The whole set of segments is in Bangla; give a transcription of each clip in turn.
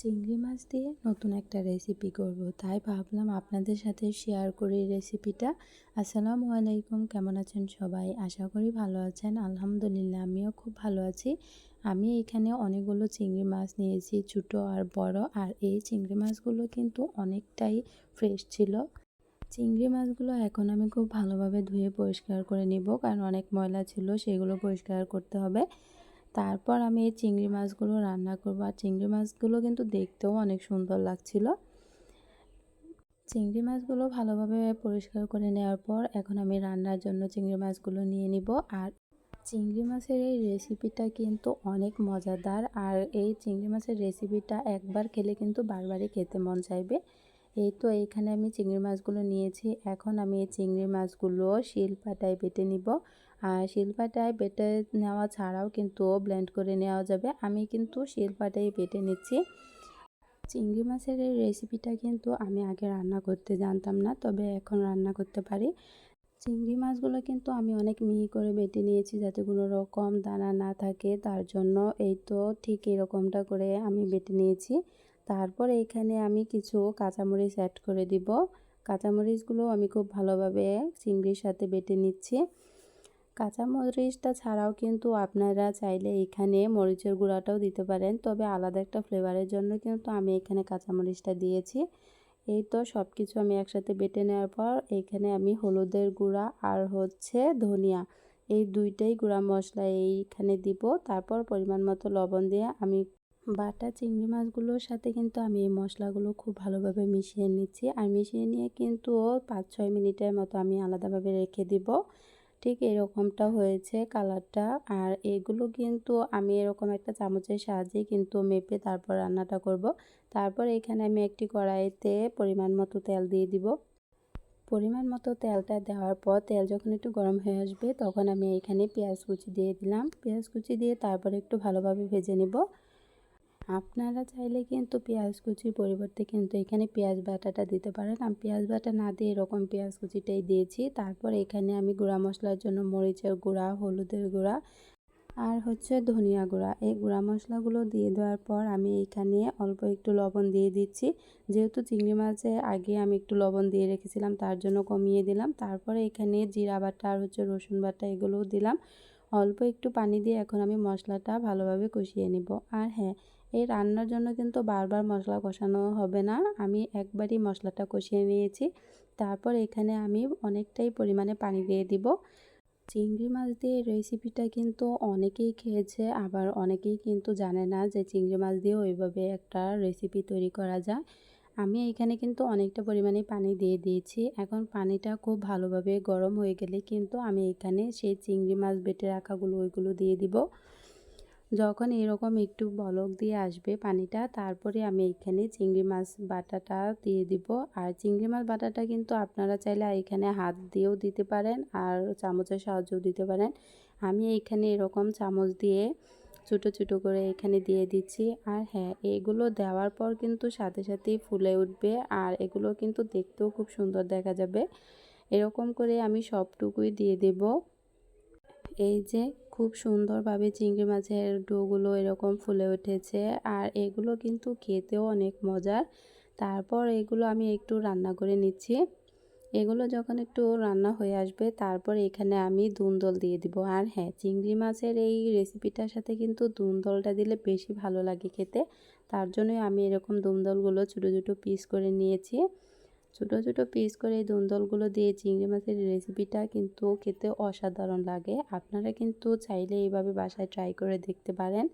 চিংড়ি মাছ দিয়ে নতুন একটা রেসিপি করব। তাই ভাবলাম আপনাদের সাথে শেয়ার করি রেসিপিটা আসসালামু আলাইকুম, কেমন আছেন সবাই? আশা করি ভালো আছেন। আলহামদুলিল্লাহ, আমিও খুব ভালো আছি। আমি এখানে অনেকগুলো চিংড়ি মাছ নিয়েছি, ছোটো আর বড়। আর এই চিংড়ি মাছগুলো কিন্তু অনেকটাই ফ্রেশ ছিল। চিংড়ি মাছগুলো এখন আমি খুব ভালোভাবে ধুয়ে পরিষ্কার করে নিব, কারণ অনেক ময়লা ছিল, সেগুলো পরিষ্কার করতে হবে। তারপর আমি এই চিংড়ি মাছগুলো রান্না করব। আর চিংড়ি মাছগুলো কিন্তু দেখতেও অনেক সুন্দর লাগছিল। চিংড়ি মাছগুলো ভালোভাবে পরিষ্কার করে নেওয়ার পর এখন আমি রান্নার জন্য চিংড়ি মাছগুলো নিয়ে নিব। আর চিংড়ি মাছের এই রেসিপিটা কিন্তু অনেক মজাদার। আর এই চিংড়ি মাছের রেসিপিটা একবার খেলে কিন্তু বারবারই খেতে মন চাইবে। এই তো এইখানে আমি চিংড়ি মাছগুলো নিয়েছি। এখন আমি এই চিংড়ি মাছগুলো শিল পাটায় বেটে নিব। আর শিলপাটায় বেটে নেওয়া ছাড়াও কিন্তু ব্লেন্ড করে নেওয়া যাবে। আমি কিন্তু শিলপাটাই বেটে নিচ্ছি। চিংড়ি মাছের এই রেসিপিটা কিন্তু আমি আগে রান্না করতে জানতাম না, তবে এখন রান্না করতে পারি। চিংড়ি মাছগুলো কিন্তু আমি অনেক মিহি করে বেটে নিয়েছি যাতে কোনো রকম দানা না থাকে, তার জন্য এই তো ঠিক এরকমটা করে আমি বেটে নিয়েছি। তারপর এখানে আমি কিছু কাঁচামরিচ অ্যাড করে দিব। কাঁচামরিচগুলো আমি খুব ভালোভাবে চিংড়ির সাথে বেটে নিচ্ছি। কাঁচামরিচটা ছাড়াও কিন্তু আপনারা চাইলে এখানে মরিচের গুঁড়াটাও দিতে পারেন। তবে আলাদা একটা ফ্লেভারের জন্য কিন্তু আমি এখানে কাঁচামরিচটা দিয়েছি। এই তো সব কিছু আমি একসাথে বেটে নেওয়ার পর এখানে আমি হলুদের গুঁড়া আর হচ্ছে ধনিয়া এই দুইটাই গুঁড়া মশলা এইখানে দিব। তারপর পরিমাণ মতো লবণ দিয়ে আমি বাটা চিংড়ি মাছগুলোর সাথে কিন্তু আমি এই মশলাগুলো খুব ভালোভাবে মিশিয়ে নিচ্ছি। আর মিশিয়ে নিয়ে কিন্তু পাঁচ ছয় মিনিটের মতো আমি আলাদাভাবে রেখে দিব। ঠিক এরকমটা হয়েছে কালারটা। আর এগুলো কিন্তু আমি এরকম একটা চামচের সাহায্যে কিন্তু মেপে তারপর রান্নাটা করব। তারপর এখানে আমি একটি কড়াইতে পরিমাণ মতো তেল দিয়ে দিব। পরিমাণ মতো তেলটা দেওয়ার পর তেল যখন একটু গরম হয়ে আসবে তখন আমি এখানে পেঁয়াজ কুচি দিয়ে দিলাম। পেঁয়াজ কুচি দিয়ে তারপর একটু ভালোভাবে ভেজে নেব। আপনারা চাইলে কিন্তু পেঁয়াজ কুচির পরিবর্তে কিন্তু এখানে পেঁয়াজ বাটাটা দিতে পারেন। আমি পেঁয়াজ বাটা না দিয়ে এরকম পেঁয়াজ কুচিটাই দিয়েছি। তারপর এখানে আমি গুঁড়া মশলার জন্য মরিচের গুঁড়া, হলুদের গুঁড়া আর হচ্ছে ধনিয়া গুঁড়া। এই গুঁড়া মশলাগুলো দিয়ে দেওয়ার পর আমি এখানে অল্প একটু লবণ দিয়ে দিচ্ছি। যেহেতু চিংড়ি মাছে আগে আমি একটু লবণ দিয়ে রেখেছিলাম, তার জন্য কমিয়ে দিলাম। তারপরে এখানে জিরা বাটা আর হচ্ছে রসুন বাটা এগুলোও দিলাম। অল্প একটু পানি দিয়ে এখন আমি মশলাটা ভালোভাবে কষিয়ে নিব। আর হ্যাঁ এই রান্নার জন্য কিন্তু বারবার মশলা কষানো হবে না। আমি একবারই মশলাটা কষিয়ে নিয়েছি। তারপর এখানে আমি অনেকটাই পরিমাণে পানি দিয়ে দিব। চিংড়ি মাছ দিয়ে রেসিপিটা কিন্তু অনেকেই খেয়েছে, আবার অনেকেই কিন্তু জানে না যে চিংড়ি মাছ দিয়ে ওইভাবে একটা রেসিপি তৈরি করা যায়। আমি এখানে কিন্তু অনেকটা পরিমাণে পানি দিয়ে দিয়েছি। এখন পানিটা খুব ভালোভাবে গরম হয়ে গেলে কিন্তু আমি এখানে সেই চিংড়ি মাছ বেটে রাখাগুলো, ওইগুলো দিয়ে দিব। যখন এরকম একটু বলক দিয়ে আসবে পানিটা, তারপরে আমি এখানে চিংড়ি মাছ বাটাটা দিয়ে দিব। আর চিংড়ি মাছ বাটাটা কিন্তু আপনারা চাইলে এখানে হাত দিয়েও দিতে পারেন আর চামচের সাহায্যেও দিতে পারেন। আমি এখানে এরকম চামচ দিয়ে ছোটো ছোটো করে এখানে দিয়ে দিচ্ছি। আর হ্যাঁ এগুলো দেওয়ার পর কিন্তু সাথে সাথেই ফুলে উঠবে আর এগুলো কিন্তু দেখতেও খুব সুন্দর দেখা যাবে। এরকম করে আমি সবটুকুই দিয়ে দেব। এই যে খুব সুন্দরভাবে চিংড়ি মাছের ডোগুলো এরকম ফুলে উঠেছে। আর এগুলো কিন্তু খেতেও অনেক মজার। তারপর এগুলো আমি একটু রান্না করে নিচ্ছি। এগুলো যখন একটু রান্না হয়ে আসবে, তারপর এখানে আমি দুন্দল দিয়ে দিব। আর হ্যাঁ চিংড়ি মাছের এই রেসিপিটার সাথে কিন্তু দুন্দলটা দিলে বেশি ভালো লাগে খেতে। তার জন্যই আমি এরকম দুন্দলগুলো ছোটো ছোটো পিস করে নিয়েছি। ছোটো ছোটো পিস করে এই দুন্দলগুলো দিয়ে চিংড়ি মাছের রেসিপিটা কিন্তু খেতে অসাধারণ লাগে। আপনারা কিন্তু চাইলে এইভাবে বাসায় ট্রাই করে দেখতে পারেন।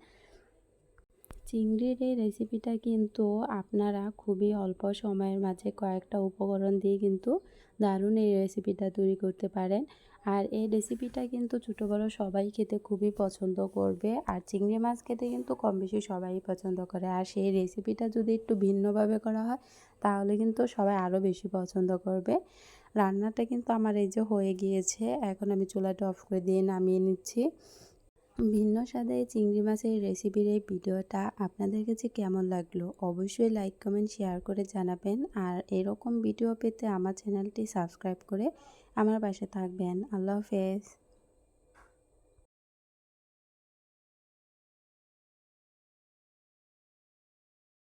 চিংড়ির এই রেসিপিটা কিন্তু আপনারা খুবই অল্প সময়ের মাঝে কয়েকটা উপকরণ দিয়ে কিন্তু দারুণ এই রেসিপিটা তৈরি করতে পারেন। আর এই রেসিপিটা কিন্তু ছোটো বড়ো সবাই খেতে খুবই পছন্দ করবে। আর চিংড়ি মাছ খেতে কিন্তু কম বেশি সবাই পছন্দ করে। আর সেই রেসিপিটা যদি একটু ভিন্নভাবে করা হয়, তাহলে কিন্তু সবাই আরও বেশি পছন্দ করবে। রান্নাটা কিন্তু আমার এই যে হয়ে গিয়েছে। এখন আমি চুলাটা অফ করে দিয়ে নামিয়ে নিচ্ছি। ভিন্ন স্বাদে চিংড়ি মাছের রেসিপির এই ভিডিওটা আপনাদের কাছে কেমন লাগল অবশ্যই লাইক কমেন্ট শেয়ার করে জানাবেন। আর এরকম ভিডিও পেতে আমার চ্যানেলটি সাবস্ক্রাইব করে আমার পাশে থাকবেন। আল্লাহ হাফেজ।